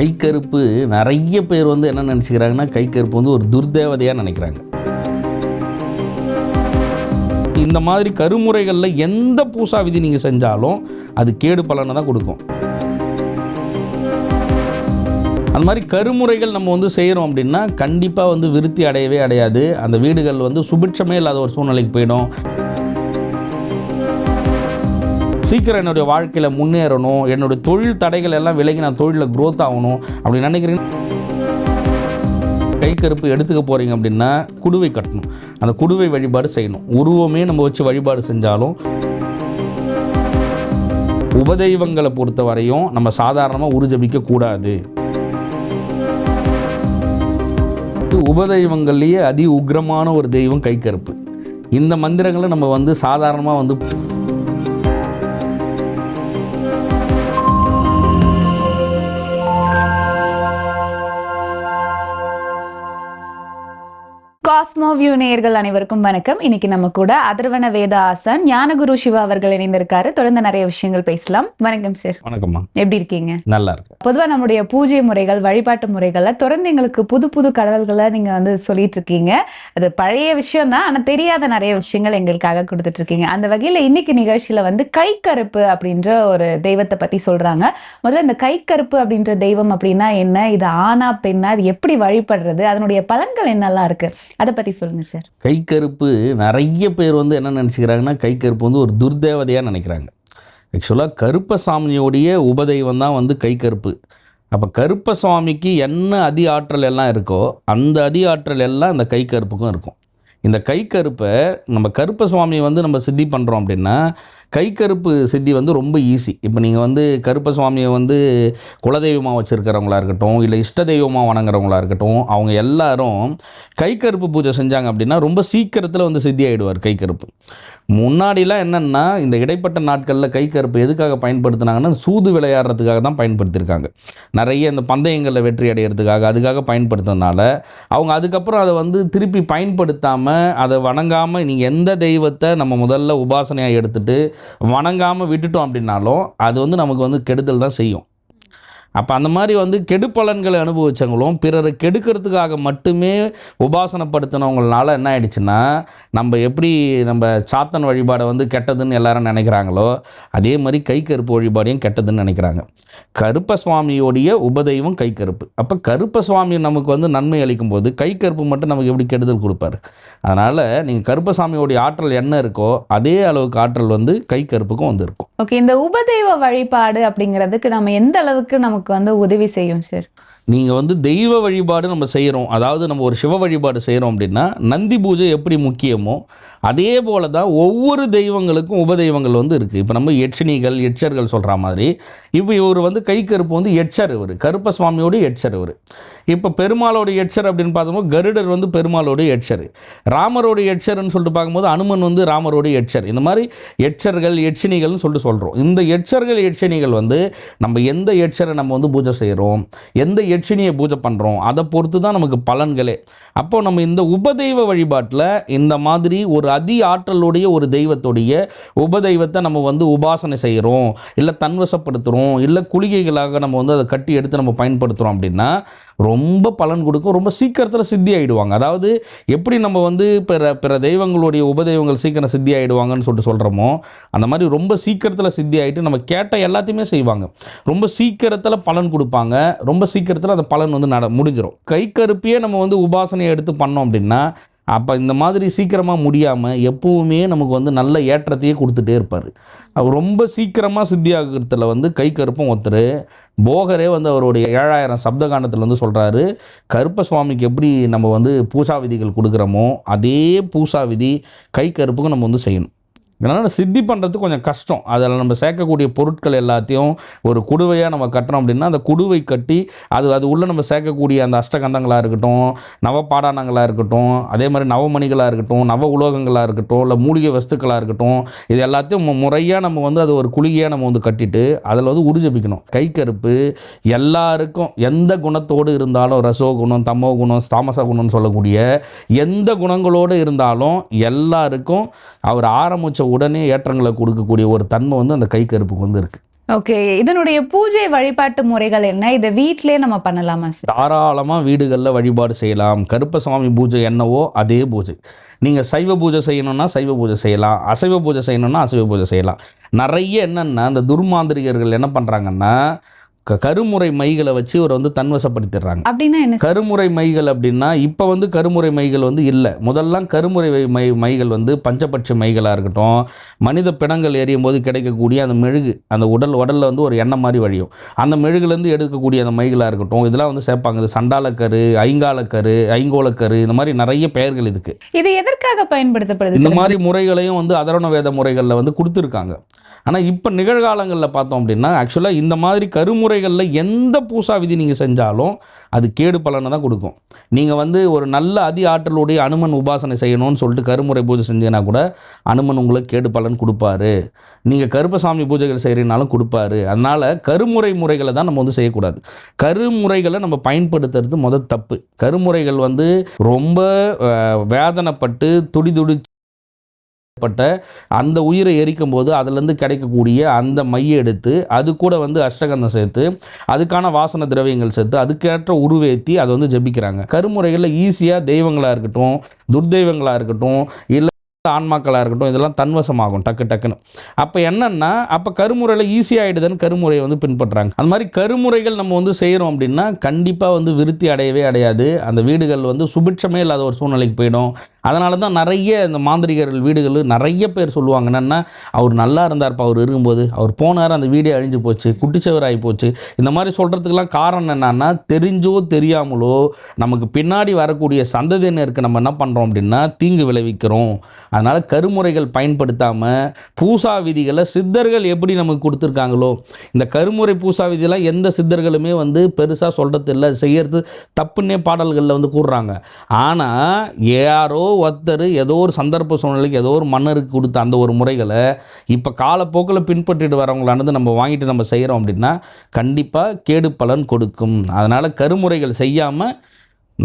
கைக்கருப்பு நிறைய பேர் வந்து என்ன நினச்சிக்கிறாங்கன்னா கைக்கருப்பு வந்து ஒரு துர்தேவதையாக நினைக்கிறாங்க. இந்த மாதிரி கருமுறைகளில் எந்த பூசா விதி நீங்கள் செஞ்சாலும் அது கேடு பலனை தான் கொடுக்கும். அந்த மாதிரி கருமுறைகள் நம்ம வந்து செய்கிறோம் அப்படின்னா கண்டிப்பாக வந்து விருத்தி அடையவே அடையாது. அந்த வீடுகள் வந்து சுபிட்சமே இல்லாத ஒரு சூழ்நிலைக்கு போயிடும். சீக்கிரம் என்னுடைய வாழ்க்கையில் முன்னேறணும் என்னுடைய தொழில் தடைகள் எல்லாம் விலகி நான் தொழிலில் க்ரோத் ஆகணும் அப்படின்னு நினைக்கிறேன் கை கருப்பு எடுத்துக்க போகிறீங்க அப்படின்னா குடுவை கட்டணும். அந்த குடுவை வழிபாடு செய்யணும். உருவமே நம்ம வச்சு வழிபாடு செஞ்சாலும் உபதெய்வங்களை பொறுத்த வரையும் நம்ம சாதாரணமாக உருஜபிக்க கூடாது. உபதெய்வங்கள்லேயே அதி உக்ரமான ஒரு தெய்வம் கைக்கருப்பு இந்த மந்திரங்களை நம்ம வந்து சாதாரணமாக வந்து வியூ நேயர்கள் அனைவருக்கும் வணக்கம். இன்னைக்கு நம்ம கூட அதர்வன வேத ஆசான் ஞானகுரு சிவா அவர்கள் இணைந்திருக்காரு. தொடர்ந்து நிறைய விஷயங்கள் பேசலாம். வணக்கம் சார். வணக்கம்மா. எப்படி இருக்கீங்க? நல்லா இருக்கு பொதுவா நம்முடைய பூஜை முறைகள் வழிபாட்டு முறைகள்ல தொடர்ந்து எங்களுக்கு புது புது கடவுள்களை நீங்க வந்து சொல்லிட்டு இருக்கீங்க. அது பழைய விஷயம் தான். ஆனா தெரியாத நிறைய விஷயங்கள் எங்களுக்காக கொடுத்துட்டு இருக்கீங்க. அந்த வகையில இன்னைக்கு நிகழ்ச்சியில வந்து கைக்கருப்பு அப்படின்ற ஒரு தெய்வத்தை பத்தி சொல்றாங்க. முதல்ல இந்த கைக்கருப்பு அப்படின்ற தெய்வம் அப்படின்னா என்ன? இது ஆனா பெண்ணா? அது எப்படி வழிபடுறது? அதனுடைய பலன்கள் என்னெல்லாம் இருக்கு? அதை பத்தி சொல்லுங்கள் சார். கைக்கருப்பு நிறைய பேர் வந்து என்ன நினச்சிக்கிறாங்கன்னா கைக்கருப்பு வந்து ஒரு துர்தேவதையாக நினைக்கிறாங்க. ஆக்சுவலாக கருப்பசாமியோடைய உபதெய்வம் தான் வந்து கைக்கருப்பு. அப்போ கருப்பசாமிக்கு என்ன அதி ஆற்றல் எல்லாம் இருக்கோ அந்த அதி ஆற்றல் எல்லாம் அந்த கைக்கருப்புக்கும் இருக்கும். இந்த கைக்கருப்பை நம்ம கருப்ப சுவாமியை வந்து நம்ம சித்தி பண்ணுறோம் அப்படின்னா கைக்கருப்பு சித்தி வந்து ரொம்ப ஈஸி இப்போ நீங்கள் வந்து கருப்ப சுவாமியை வந்து குலதெய்வமாக வச்சுருக்கிறவங்களா இருக்கட்டும் இல்லை இஷ்ட தெய்வமாக வணங்குறவங்களா இருக்கட்டும் அவங்க எல்லாரும் கைக்கருப்பு பூஜை செஞ்சாங்க அப்படின்னா ரொம்ப சீக்கிரத்தில் வந்து சித்தி ஆகிடுவார் கைக்கருப்பு. முன்னாடிலாம் என்னென்னா இந்த இடைப்பட்ட நாட்களில் கைக்கருப்பு எதுக்காக பயன்படுத்தினாங்கன்னா சூது விளையாடுறதுக்காக தான் பயன்படுத்தியிருக்காங்க நிறைய இந்த பந்தயங்களில் வெற்றி அடைகிறதுக்காக அதுக்காக பயன்படுத்துறதுனால அவங்க அதுக்கப்புறம் அதை வந்து திருப்பி பயன்படுத்தாமல் அதை வணங்காமல் நீங்கள் எந்த தெய்வத்தை நம்ம முதல்ல உபாசனையாக எடுத்துகிட்டு வணங்காமல் விட்டுட்டோம் அப்படின்னாலும் அது வந்து நமக்கு வந்து கெடுதல் தான் செய்யும். அப்போ அந்த மாதிரி வந்து கெடுப்பலன்களை அனுபவித்தவங்களும் பிறரை கெடுக்கிறதுக்காக மட்டுமே உபாசனப்படுத்தினவங்களால என்ன ஆயிடுச்சுன்னா நம்ம எப்படி நம்ம சாத்தன் வழிபாடை வந்து கெட்டதுன்னு எல்லாரும் நினைக்கிறாங்களோ அதே மாதிரி கை கருப்பு வழிபாடையும் கெட்டதுன்னு நினைக்கிறாங்க. கருப்ப சுவாமியோடைய உபதெய்வம் கைக்கருப்பு. அப்போ கருப்ப சுவாமி நமக்கு வந்து நன்மை அளிக்கும் போது கருப்பு மட்டும் நமக்கு எப்படி கெடுதல் கொடுப்பாரு? அதனால் நீங்கள் கருப்பசாமியோடைய ஆற்றல் என்ன இருக்கோ அதே அளவுக்கு ஆற்றல் வந்து கைக்கருப்புக்கும் வந்து இருக்கும் ஓகே இந்த உபதெய்வ வழிபாடு அப்படிங்கிறதுக்கு நம்ம எந்த அளவுக்கு நமக்கு வந்து உதவி செய்யும் சார் நீங்கள் வந்து தெய்வ வழிபாடு நம்ம செய்கிறோம் அதாவது நம்ம ஒரு சிவ வழிபாடு செய்கிறோம் அப்படின்னா நந்தி பூஜை எப்படி முக்கியமோ அதே போல தான் ஒவ்வொரு தெய்வங்களுக்கும் உபதெய்வங்கள் வந்து இருக்குது இப்போ நம்ம எட்சணிகள் எட்சர்கள் சொல்கிற மாதிரி இப்போ இவர் வந்து கைக்கருப்பு வந்து எட்சர் இவர். கருப்ப சுவாமியோட எட்சர் இவர். இப்போ பெருமாளோட எட்சர் அப்படின்னு பார்த்தோம்னா கருடர் வந்து பெருமாளோட எட்சர் ராமரோட எட்சர்னு சொல்லிட்டு பார்க்கும்போது அனுமன் வந்து ராமரோட எட்சர் இந்த மாதிரி எட்சர்கள் எட்சணிகள்னு சொல்லிட்டு சொல்கிறோம் இந்த எட்சர்கள் எட்சணிகள் வந்து நம்ம எந்த எட்சரை நம்ம வந்து பூஜை செய்கிறோம் எந்த எட்சினியை பூஜை பண்ணுறோம் அதை பொறுத்து தான் நமக்கு பலன்களே. அப்போது நம்ம இந்த உபதெய்வ வழிபாட்டில் இந்த மாதிரி ஒரு அதி ஆற்றலுடைய ஒரு தெய்வத்துடைய உபதெய்வத்தை நம்ம வந்து உபாசனை செய்கிறோம் இல்லை தன்வசப்படுத்துகிறோம் இல்லை குளிகைகளாக நம்ம வந்து அதை கட்டி எடுத்து நம்ம பயன்படுத்துகிறோம் அப்படின்னா ரொம்ப பலன் கொடுக்கும் ரொம்ப சீக்கிரத்தில் சித்தி ஆகிடுவாங்க அதாவது எப்படி நம்ம வந்து பிற பிற தெய்வங்களுடைய உபதெய்வங்கள் சீக்கிரம் சித்தி ஆகிடுவாங்கன்னு சொல்லிட்டு சொல்கிறோமோ அந்த மாதிரி ரொம்ப சீக்கிரத்தில் சித்தி ஆகிட்டு நம்ம கேட்ட எல்லாத்தையுமே செய்வாங்க. ரொம்ப சீக்கிரத்தில் பலன் கொடுப்பாங்க ரொம்ப சீக்கிரத்தில் அந்த பலன் வந்து நட முடிஞ்சிடும் கை கருப்பியே நம்ம வந்து உபாசனையை எடுத்து பண்ணோம் அப்படின்னா அப்போ இந்த மாதிரி சீக்கிரமாக முடியாமல் எப்போவுமே நமக்கு வந்து நல்ல ஏற்றத்தையே கொடுத்துட்டே இருப்பார். அவர் ரொம்ப சீக்கிரமாக சித்தியாகிறதுல வந்து கை கருப்பம் ஒருத்தர் போகரே வந்து அவருடைய ஏழாயிரம் சப்தகாண்டத்தில் வந்து சொல்கிறாரு கருப்ப சுவாமிக்கு எப்படி நம்ம வந்து பூசா விதிகள் கொடுக்குறோமோ அதே பூசா விதி கை கருப்புக்கும் நம்ம வந்து செய்யணும். இதனால் சித்தி பண்ணுறது கொஞ்சம் கஷ்டம். அதில் நம்ம சேர்க்கக்கூடிய பொருட்கள் எல்லாத்தையும் ஒரு குடுவையாக நம்ம கட்டுறோம் அப்படின்னா அந்த குடுவை கட்டி அது அது உள்ளே நம்ம சேர்க்கக்கூடிய அந்த அஷ்டகந்தங்களாக இருக்கட்டும் நவபாடானங்களாக இருக்கட்டும் அதே மாதிரி நவமணிகளாக இருக்கட்டும் நவ உலோகங்களாக இருக்கட்டும் இல்லை மூலிகை வஸ்துக்களாக இருக்கட்டும் இது எல்லாத்தையும் முறையாக நம்ம வந்து அது ஒரு குழியாக நம்ம வந்து கட்டிட்டு அதில் வந்து உறுஜபிக்கணும் கை கருப்பு எல்லாருக்கும் எந்த குணத்தோடு இருந்தாலும் ரசோ குணம் தமோ குணம் தாமச குணம்னு சொல்லக்கூடிய எந்த குணங்களோடு இருந்தாலும் எல்லாருக்கும் அவர் ஆரம்பித்த உடனே ஏற்றங்களை கொடுக்கக்கூடிய ஒரு தன்மை வந்து அந்த கை கருப்புக்கு வந்து இருக்குது ஓகே இதனுடைய பூஜை வழிபாட்டு முறைகள் என்ன? இதை வீட்டிலே நம்ம பண்ணலாமா சார் தாராளமாக வீடுகளில் வழிபாடு செய்யலாம். கருப்பசாமி பூஜை என்னவோ அதே பூஜை. நீங்கள் சைவ பூஜை செய்யணும்னா சைவ பூஜை செய்யலாம். அசைவ பூஜை செய்யணும்னா அசைவ பூஜை செய்யலாம். நிறைய என்னென்னா இந்த துர்மாந்திரிகர்கள் என்ன பண்ணுறாங்கன்னா கருமுறை மைகளை வச்சு இவரை வந்து தன்வசப்படுத்திடுறாங்க. அப்படின்னா என்ன? கருமுறை மைகள் அப்படின்னா இப்போ வந்து கருமுறை மைகள் வந்து இல்லை. முதல்லாம் கருமுறை மை மைகள் வந்து பஞ்சபட்ச மைகளாக இருக்கட்டும் மனித பிணங்கள் எரியும் போது கிடைக்கக்கூடிய அந்த மெழுகு அந்த உடல் உடலில் வந்து ஒரு எண்ணெய் மாதிரி வழியும். அந்த மெழுகுலேருந்து எடுக்கக்கூடிய அந்த மைகளாக இருக்கட்டும் இதெல்லாம் வந்து சேர்ப்பாங்க. இது சண்டாலக்கரு ஐங்காலக்கரு ஐங்கோலக்கரு இந்த மாதிரி நிறைய பெயர்கள் இதுக்கு. இது எதற்காக பயன்படுத்தப்படுது இந்த? மாதிரி முறைகளையும் வந்து அதரண வேத முறைகளில் வந்து கொடுத்துருக்காங்க. ஆனால் இப்போ நிகழ்காலங்களில் பார்த்தோம் அப்படின்னா ஆக்சுவலாக இந்த மாதிரி விதிமுறைகளில் எந்த பூசா விதி நீங்கள் செஞ்சாலும் அது கேடு பலனை தான் கொடுக்கும். நீங்கள் வந்து ஒரு நல்ல அதி ஆற்றலுடைய அனுமன் உபாசனை செய்யணும்னு சொல்லிட்டு கருமுறை பூஜை செஞ்சீங்கன்னா கூட அனுமன் உங்களுக்கு கேடு பலன் கொடுப்பாரு. நீங்கள் கருப்பசாமி பூஜைகள் செய்கிறீங்கனாலும் கொடுப்பாரு. அதனால் கருமுறை முறைகளை தான் நம்ம வந்து செய்யக்கூடாது. கருமுறைகளை நம்ம பயன்படுத்துறது முதல் தப்பு. கருமுறைகள் வந்து ரொம்ப வேதனைப்பட்டு துடி துடி பட்ட அந்த உயிரை எரிக்கும் போது அதுலேருந்து கிடைக்கக்கூடிய அந்த மையை எடுத்து அது கூட வந்து அஷ்டகந்தம் சேர்த்து அதுக்கான வாசன திரவியங்கள் சேர்த்து அதுக்கேற்ற உருவேற்றி அதை வந்து ஜெபிக்கிறாங்க. கருமுறைகளில் ஈஸியாக தெய்வங்களாக இருக்கட்டும் துர்தெய்வங்களாக இருக்கட்டும் இல்லை ஆன்மாக்களாக இருக்கட்டும் இதெல்லாம் தன்வசமாகும் டக்கு டக்குன்னு. அப்போ என்னன்னா அப்போ கருமுறையில் ஈஸியாகிடுதுன்னு கருமுறையை வந்து பின்பற்றுறாங்க. அந்த மாதிரி கருமுறைகள் நம்ம வந்து செய்கிறோம் அப்படின்னா கண்டிப்பாக வந்து விருத்தி அடையவே அடையாது. அந்த வீடுகள் வந்து சுபிட்சமே இல்லாத ஒரு சூழ்நிலைக்கு போயிடும். அதனால தான் நிறைய இந்த மாந்திரிகர்கள் வீடுகள் நிறைய பேர் சொல்லுவாங்க என்னென்னா அவர் நல்லா இருந்தார்ப்பா அவர் இருக்கும்போது. அவர் போனார் அந்த வீடே அழிஞ்சு போச்சு குட்டிச்சவராகி போச்சு. இந்த மாதிரி சொல்கிறதுக்கெல்லாம் காரணம் என்னென்னா தெரிஞ்சோ தெரியாமலோ நமக்கு பின்னாடி வரக்கூடிய சந்ததியினருக்கு நம்ம என்ன பண்ணுறோம் அப்படின்னா தீங்கு விளைவிக்கிறோம். அதனால் கருமுறைகள் பயன்படுத்தாமல் பூசா விதிகளை சித்தர்கள் எப்படி நமக்கு கொடுத்துருக்காங்களோ இந்த கருமுறை பூசா விதியெல்லாம் எந்த சித்தர்களுமே வந்து பெருசாக சொல்கிறது இல்லை செய்கிறது தப்புன்னே பாடல்களில் வந்து கூடுறாங்க ஆனால் யாரோ ஒருத்தர் ஏதோ ஒரு சந்தர்ப்ப சூழ்நிலைக்கு ஏதோ ஒரு மன்னருக்கு கொடுத்த அந்த ஒரு முறைகளை இப்போ காலப்போக்கில் பின்பற்றிட்டு வரவங்களானது நம்ம வாங்கிட்டு நம்ம செய்கிறோம் அப்படின்னா கண்டிப்பாக கேடு பலன் கொடுக்கும். அதனால் கருமுறைகள் செய்யாமல்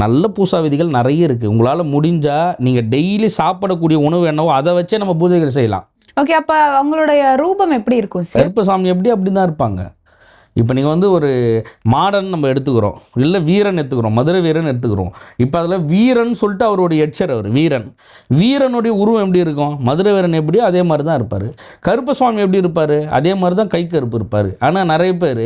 நல்ல பூசா விதிகள் நிறைய இருக்குது உங்களால் முடிஞ்சால் நீங்கள் டெய்லி சாப்பிடக்கூடிய உணவு என்னவோ அதை வச்சே நம்ம பூஜைகள் செய்யலாம். ஓகே அப்ப அவங்களுடைய ரூபம் எப்படி இருக்கும் கருப்பசாமி எப்படி அப்படி தான் இருப்பாங்க. இப்போ நீங்கள் வந்து ஒரு மாடன் நம்ம எடுத்துக்கிறோம் இல்லை வீரன் எடுத்துக்கிறோம் மதுரை வீரன் எடுத்துக்கிறோம். இப்போ அதில் வீரன் சொல்லிட்டு அவருடைய எச்சர் அவர் வீரன். வீரனுடைய உருவம் எப்படி இருக்கும்? மதுரை வீரன் எப்படி? அதே மாதிரி தான் இருப்பார். கருப்பசுவாமி எப்படி இருப்பார்? அதே மாதிரி தான் கை கருப்பு இருப்பார். ஆனால் நிறைய பேர்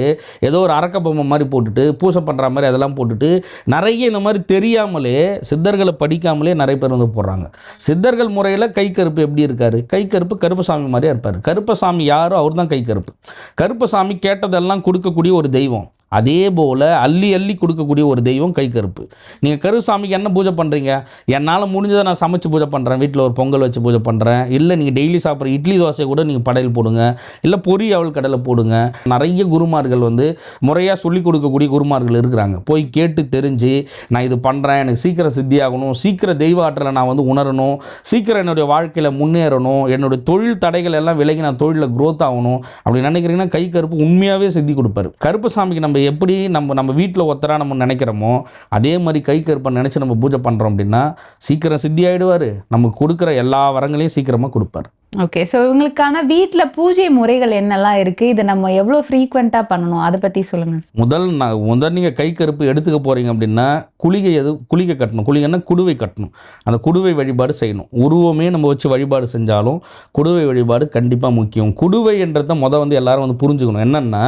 ஏதோ ஒரு அரக்க பொம்மை மாதிரி போட்டுட்டு பூசை பண்ணுற மாதிரி அதெல்லாம் போட்டுட்டு நிறைய இந்த மாதிரி தெரியாமலே சித்தர்களை படிக்காமலே நிறைய பேர் வந்து போடுறாங்க. சித்தர்கள் முறையில் கை கருப்பு எப்படி இருக்கார்? கை கருப்பு கருப்பசாமி மாதிரியே இருப்பார். கருப்பசாமி யாரோ அவர் தான் கை கருப்பு. கருப்பசாமி கேட்டதெல்லாம் கொடுக்கக்கூடிய ஒரு தெய்வம். அதே போல் அள்ளி அள்ளி கொடுக்கக்கூடிய ஒரு தெய்வம் கை கருப்பு. நீங்கள் கருசாமிக்கு என்ன பூஜை பண்ணுறீங்க என்னால் முடிஞ்சதை நான் சமைச்சு பூஜை பண்ணுறேன் வீட்டில் ஒரு பொங்கல் வச்சு பூஜை பண்ணுறேன் இல்லை நீங்கள் டெய்லி சாப்பிட்ற இட்லி தோசை கூட நீங்கள் படையல் போடுங்க. இல்லை பொறி அவள் கடலை போடுங்க. நிறைய குருமார்கள் வந்து முறையாக சொல்லி கொடுக்கக்கூடிய குருமார்கள் இருக்கிறாங்க. போய் கேட்டு தெரிஞ்சு நான் இது பண்ணுறேன் எனக்கு சீக்கிரம் சித்தியாகணும் சீக்கிரம் தெய்வ ஆற்றலை நான் வந்து உணரணும். சீக்கிரம் என்னுடைய வாழ்க்கையில் முன்னேறணும். என்னுடைய தொழில் தடைகள் எல்லாம் விலகி நான் தொழிலில் க்ரோத் ஆகணும். அப்படி நினைக்கிறீங்கன்னா கை கருப்பு உண்மையாகவே சித்தி கொடுப்பாரு. கருப்பசாமிக்கு நம்ம எப்படி நம்ம நம்ம வீட்டில் ஒத்தராக நம்ம நினைக்கிறோமோ அதே மாதிரி கை கருப்பை நினச்சி நம்ம பூஜை பண்ணுறோம் அப்படின்னா சீக்கிரம் சித்தி ஆகிடுவார் நமக்கு கொடுக்குற எல்லா வரங்களையும் சீக்கிரமாக கொடுப்பார். ஓகே ஸோ இவங்களுக்கான வீட்டில் பூஜை முறைகள் என்னெல்லாம் இருக்கு? இதை நம்ம எவ்வளோ ஃப்ரீக்வெண்ட்டாக பண்ணணும்? அதை பற்றி சொல்லுங்க. முதல் நான் முதல் நீங்கள் கை கருப்பு எடுத்துக்க போகிறீங்க அப்படின்னா குளிகை எது குளிகை கட்டணும். குளிகைன்னா குடுவை கட்டணும். அந்த குடுவை வழிபாடு செய்யணும். உருவமே நம்ம வச்சு வழிபாடு செஞ்சாலும் குடுவை வழிபாடு கண்டிப்பாக முக்கியம். குடுவைன்றத முதல் வந்து எல்லாரும் வந்து புரிஞ்சுக்கணும். என்னென்னா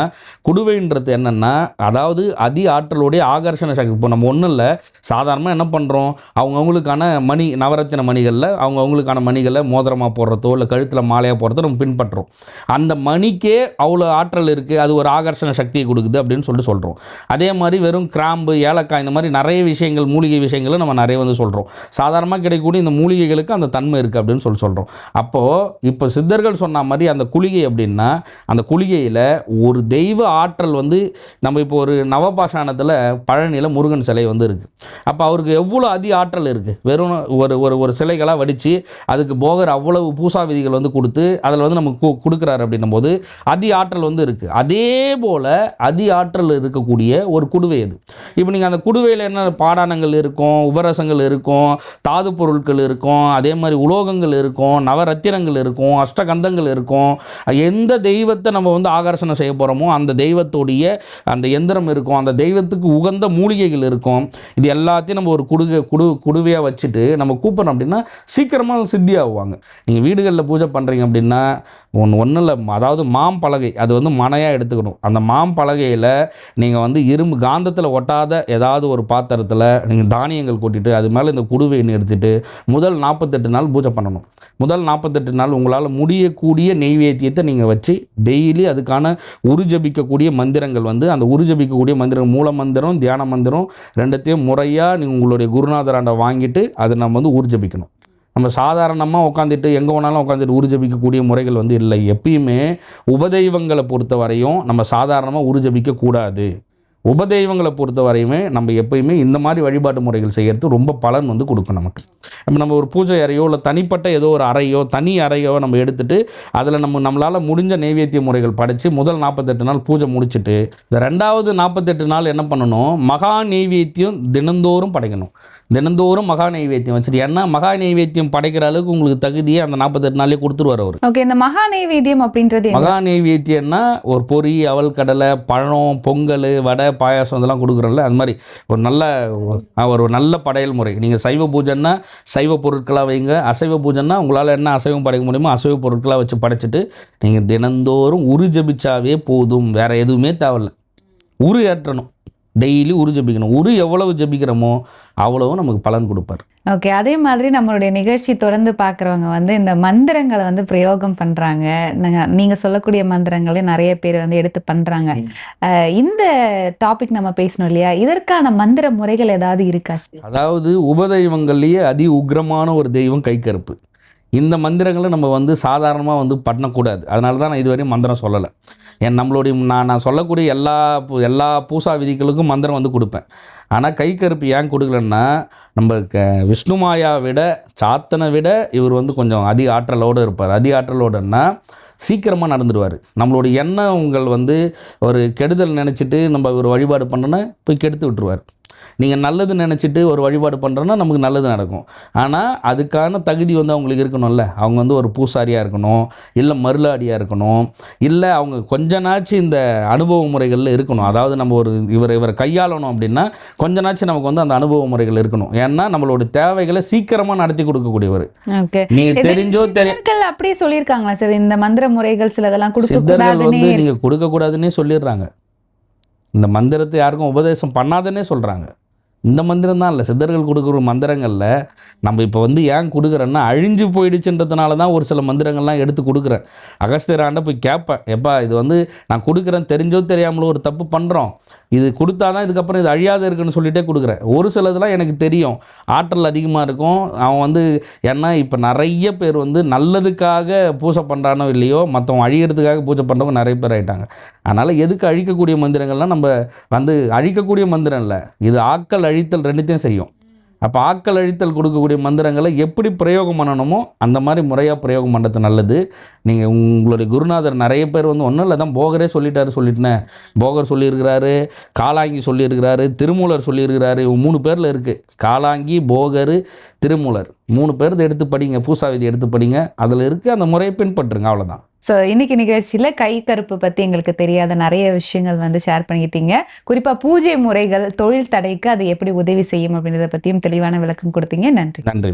குடுவைன்றது என்னென்னா அதாவது அதி ஆற்றலுடைய ஆகர்ஷண சக்தி. இப்போ நம்ம ஒன்றும் இல்லை சாதாரணமாக என்ன பண்ணுறோம் அவங்கவுங்களுக்கான மணி நவரத்தின மணிகளில் அவங்கவுங்களுக்கான மணிகளை மோதிரமாக போடுறதோ இல்லை கழுத்தில் மாலையாக போகிறத நம்ம பின்பற்றுறோம். அந்த மணிக்கே அவ்வளோ ஆற்றல் இருக்குது அது ஒரு ஆகர்ஷண சக்தியை கொடுக்குது அப்படின்னு சொல்லிட்டு சொல்கிறோம் அதே மாதிரி வெறும் கிராம்பு ஏலக்காய் இந்த மாதிரி நிறைய விஷயங்கள் மூலிகை விஷயங்களை நம்ம நிறைய வந்து சொல்கிறோம் சாதாரணமாக கிடைக்கக்கூடிய இந்த மூலிகைகளுக்கு அந்த தன்மை இருக்குது அப்படின்னு சொல்லி சொல்கிறோம் அப்போது இப்போ சித்தர்கள் சொன்ன மாதிரி அந்த குளிகை அப்படின்னா அந்த குளிகையில் ஒரு தெய்வ ஆற்றல் வந்து நம்ம இப்போ ஒரு நவபாஷாணத்தில் பழனியில் முருகன் சிலை வந்து இருக்குது அப்போ அவருக்கு எவ்வளோ அதி ஆற்றல் இருக்குது வெறும் ஒரு ஒரு ஒரு சிலைகளாக வடித்து அதுக்கு போகர் அவ்வளவு பூசா விதி செய்திகள் வந்து கொடுத்து அதில் வந்து நமக்கு கு- கொடுக்குறாரு அப்படின்னும் போது அதி ஆற்றல் வந்து இருக்குது அதே போல் அதி ஆற்றல் இருக்கக்கூடிய ஒரு குடுவை அது. இப்போ நீங்கள் அந்த குடுவையில் என்ன பாடானங்கள் இருக்கும் உபரசங்கள் இருக்கும் தாது பொருட்கள் இருக்கும் அதே மாதிரி உலோகங்கள் இருக்கும் நவரத்தினங்கள் இருக்கும் அஷ்டகந்தங்கள் இருக்கும். எந்த தெய்வத்தை நம்ம வந்து ஆகர்ஷணம் செய்ய போகிறோமோ அந்த தெய்வத்துடைய அந்த எந்திரம் இருக்கும் அந்த தெய்வத்துக்கு உகந்த மூலிகைகள் இருக்கும். இது எல்லாத்தையும் நம்ம ஒரு குடுகை குடு குடுவையாக வச்சுட்டு நம்ம கூப்பிட்றோம் அப்படின்னா சீக்கிரமாக சித்தி ஆகுவாங்க நீங்கள் வீடுகளில் பூஜை பண்ணுறீங்க அப்படின்னா ஒன்று ஒன்றும் இல்லை அதாவது மாம்பலகை அது வந்து மனையாக எடுத்துக்கணும். அந்த மாம்பலகையில் நீங்கள் வந்து இரும்பு காந்தத்தில் ஒட்டாத ஏதாவது ஒரு பாத்திரத்தில் நீங்கள் தானியங்கள் கொட்டிட்டு அது மேலே இந்த குடுவைன்னு எடுத்துட்டு முதல் நாற்பத்தெட்டு நாள் பூஜை பண்ணணும். முதல் நாற்பத்தெட்டு நாள் உங்களால் முடியக்கூடிய நெய்வேத்தியத்தை நீங்கள் வச்சு டெய்லி அதுக்கான உருஜபிக்கக்கூடிய மந்திரங்கள் வந்து அந்த உருஜபிக்கக்கூடிய மந்திரம் மூல மந்திரம் தியான மந்திரம் ரெண்டத்தையும் முறையாக நீங்கள் உங்களுடைய குருநாதராண்ட வாங்கிட்டு அதை நம்ம வந்து உருஜபிக்கணும். நம்ம சாதாரணமாக உட்காந்துட்டு எங்கே வேணாலும் உட்காந்துட்டு உருஜபிக்கக்கூடிய முறைகள் வந்து இல்லை. எப்பயுமே உபதெய்வங்களை பொறுத்த வரையும் நம்ம சாதாரணமாக உருஜபிக்க கூடாது. உபதெய்வங்களை பொறுத்த வரையுமே நம்ம எப்பயுமே இந்த மாதிரி வழிபாட்டு முறைகள் செய்கிறது ரொம்ப பலன் வந்து கொடுக்கும் நமக்கு. இப்போ நம்ம ஒரு பூஜை அறையோ இல்லை தனிப்பட்ட ஏதோ ஒரு அறையோ தனி அறையோ நம்ம எடுத்துட்டு அதில் நம்ம நம்மளால் முடிஞ்ச நைவேத்திய முறைகள் படைச்சு முதல் நாற்பத்தெட்டு நாள் பூஜை முடிச்சுட்டு இந்த ரெண்டாவது நாற்பத்தெட்டு நாள் என்ன பண்ணணும்? மகா நெய்வேத்தியம் தினந்தோறும் படைக்கணும். தினந்தோறும் மகா நெய்வேத்தியம் வச்சுட்டு ஏன்னா மகா நெய்வேத்தியம் படைக்கிற அளவுக்கு உங்களுக்கு தகுதியை அந்த நாற்பத்தெட்டு நாளே கொடுத்துருவார் அவர். ஓகே இந்த மகா நைவேத்தியம் அப்படின்றது? மகா நெய்வேத்தியம்னா ஒரு பொரி அவல் கடலை பழம் பொங்கல் வடை பாயாசம் இதெல்லாம் கொடுக்குறோம்ல அது மாதிரி ஒரு நல்ல ஒரு நல்ல படையல் முறை. நீங்கள் சைவ பூஜைன்னா சைவ பொருட்களாக வைங்க அசைவ பூஜைன்னா உங்களால் என்ன அசைவம் படைக்க முடியுமோ அசைவ பொருட்களாக வச்சு படைச்சிட்டு நீங்கள் தினந்தோறும் உரு ஜபிச்சாவே போதும் வேறு எதுவுமே தேவையில்ல. உரு ஏற்றணும். டெய்லி உரு ஜபிக்கணும். உரு எவ்வளவு ஜபிக்கிறோமோ அவ்வளவு நமக்கு பலன் கொடுப்பார். ஓகே அதே மாதிரி நம்மளுடைய நிகழ்ச்சி தொடர்ந்து பார்க்குறவங்க வந்து இந்த மந்திரங்களை வந்து பிரயோகம் பண்றாங்க. நாங்க- நீங்க சொல்லக்கூடிய மந்திரங்களை நிறைய பேர் வந்து எடுத்து பண்றாங்க. அஹ் இந்த டாபிக் நம்ம பேசணும் இல்லையா? இதற்கான மந்திர முறைகள் ஏதாவது இருக்கா அதாவது உபதெய்வங்கள்லேயே அதி உக்ரமான ஒரு தெய்வம் கைக்கருப்பு. இந்த மந்திரங்களை நம்ம வந்து சாதாரணமாக வந்து பண்ணக்கூடாது. அதனால தான் நான் இதுவரையும் மந்திரம் சொல்லலை. என் நம்மளுடைய நான் நான் சொல்லக்கூடிய எல்லா எல்லா பூசா விதிகளுக்கும் மந்திரம் வந்து கொடுப்பேன். ஆனால் கை கருப்பு ஏன் கொடுக்கலன்னா நம்ம க விஷ்ணுமாயா விட சாத்தனை விட இவர் வந்து கொஞ்சம் அதிக ஆற்றலோடு இருப்பார். அதிக ஆற்றலோடுன்னா சீக்கிரமாக நடந்துடுவார் நம்மளுடைய எண்ணங்கள் வந்து ஒரு கெடுதல் நினச்சிட்டு நம்ம ஒரு வழிபாடு பண்ணோன்னா போய் கெடுத்து விட்டுருவார். நீங்கள் நல்லது நினச்சிட்டு ஒரு வழிபாடு பண்ணுறோன்னா நமக்கு நல்லது நடக்கும். ஆனால் அதுக்கான தகுதி வந்து அவங்களுக்கு இருக்கணும்ல. அவங்க வந்து ஒரு பூசாரியாக இருக்கணும் இல்லை மருளாடியாக இருக்கணும் இல்லை அவங்க கொஞ்ச நாச்சு இந்த அனுபவ முறைகளில் இருக்கணும். அதாவது நம்ம ஒரு இவர் இவரை கையாளணும் அப்படின்னா கொஞ்ச நமக்கு வந்து அந்த அனுபவ முறைகள் இருக்கணும். ஏன்னா நம்மளோட தேவைகளை சீக்கிரமாக நடத்தி கொடுக்கக்கூடியவர். நீங்கள் தெரிஞ்சோ தெரிய சித்தர்கள் அப்படியே சொல்லியிருக்காங்களா சார்? இந்த மந்திர முறைகள் சிலதெல்லாம் சித்தர்கள் வந்து நீங்கள் கொடுக்கக்கூடாதுன்னே சொல்லிடுறாங்க. இந்த மந்திரத்தை யாருக்கும் உபதேசம் பண்ணாதன்னே சொல்கிறாங்க இந்த மந்திரம் தான் இல்லை. சித்தர்கள் கொடுக்குற மந்திரங்களில் நம்ம இப்போ வந்து ஏன் கொடுக்குறேன்னா அழிஞ்சு போயிடுச்சுன்றதுனால தான் ஒரு சில மந்திரங்கள்லாம் எடுத்து கொடுக்குறேன். அகஸ்தியராண்ட போய் கேட்பேன் எப்பா இது வந்து நான் கொடுக்குறேன் தெரிஞ்சோ தெரியாமலோ ஒரு தப்பு பண்ணுறோம் இது கொடுத்தா தான் இதுக்கப்புறம் இது அழியாத இருக்குன்னு சொல்லிட்டே கொடுக்குறேன். ஒரு சிலதுலாம் எனக்கு தெரியும். ஆற்றல் அதிகமாக இருக்கும். அவன் வந்து ஏன்னா இப்போ நிறைய பேர் வந்து நல்லதுக்காக பூஜை பண்ணுறானோ இல்லையோ மற்றவன் அழியறதுக்காக பூஜை பண்ணுறவங்க நிறைய பேர் ஆகிட்டாங்க அதனால் எதுக்கு அழிக்கக்கூடிய மந்திரங்கள்லாம் நம்ம வந்து அழிக்கக்கூடிய மந்திரம் இல்லை. இது ஆக்கள் அழித்தல் ரெண்டுத்தையும் செய்யும். அப்போ ஆக்கல் அழித்தல் கொடுக்கக்கூடிய மந்திரங்களை எப்படி பிரயோகம் பண்ணணுமோ அந்த மாதிரி முறையாக பிரயோகம் பண்ணுறது நல்லது. நீங்கள் உங்களுடைய குருநாதர் நிறைய பேர் வந்து ஒன்றும் இல்லை தான் போகரே சொல்லிட்டாரு சொல்லிட்டேன் போகர் சொல்லியிருக்கிறாரு காலாங்கி சொல்லியிருக்கிறாரு திருமூலர் சொல்லியிருக்கிறாரு இவங்க மூணு பேரில் இருக்குது காலாங்கி போகர் திருமூலர். மூணு பேர் எடுத்து படிங்க பூசாவிதி எடுத்து படிங்க அதில் இருக்குது அந்த முறையை பின்பற்றுங்க அவ்வளோதான் ஸோ இன்னைக்கு நிகழ்ச்சியில கை கருப்பு பத்தி எங்களுக்கு தெரியாத நிறைய விஷயங்கள் வந்து ஷேர் பண்ணிக்கிட்டீங்க குறிப்பா பூஜை முறைகள் தொழில் தடைக்கு அது எப்படி உதவி செய்யும் அப்படின்றத பத்தியும் தெளிவான விளக்கம் கொடுத்தீங்க. நன்றி. நன்றி